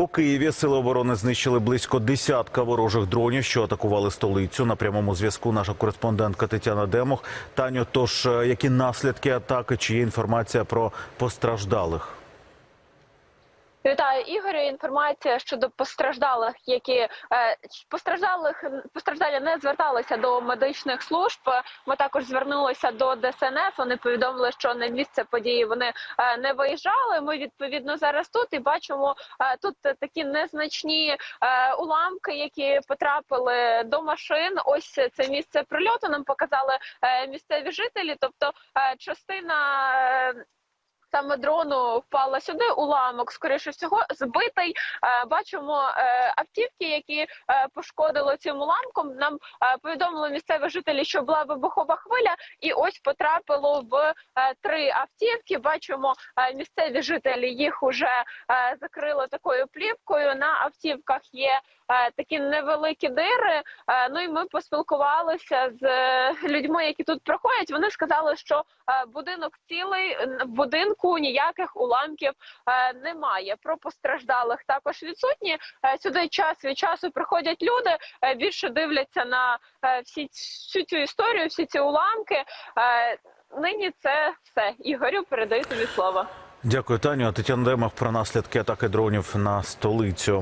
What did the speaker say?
У Києві сили оборони знищили близько десятка ворожих дронів, що атакували столицю. На прямому зв'язку наша кореспондентка Тетяна Демох. Таню, тож е, які наслідки атаки? Чи є інформація про постраждалих? Вітаю Ігорю. Інформація щодо постраждалих, які е, постраждалих постраждалі не зверталися до медичних служб. Ми також звернулися до ДСНС. Вони повідомили, що на місце події вони е, не виїжджали. Ми відповідно зараз тут і бачимо е, тут такі незначні уламки, які потрапили до машин. Ось це місце прильоту. Нам показали місцеві жителі. Тобто частина. Саме дрону впала сюди. Уламок, скоріше всього, збитий. Е, Бачимо е, автівки, які е, пошкодило цим уламком. Нам повідомили місцеві жителі, що була вибухова хвиля, і ось потрапило в три автівки. Бачимо місцеві жителі їх уже закрили такою плівкою. На автівках є такі невеликі дири. Ну і ми поспілкувалися з людьми, які тут проходять. Вони сказали, що будинок цілий в будинку ніяких уламків е, немає. Про постраждалих також відсутні. Е, Сюди час від часу приходять люди, е, більше дивляться на всі всю цю історію, всі ці уламки. Нині це все. Ігорю, передаю тобі слово. Дякую, Таню. Тетяна Демах про наслідки атаки дронів на столицю.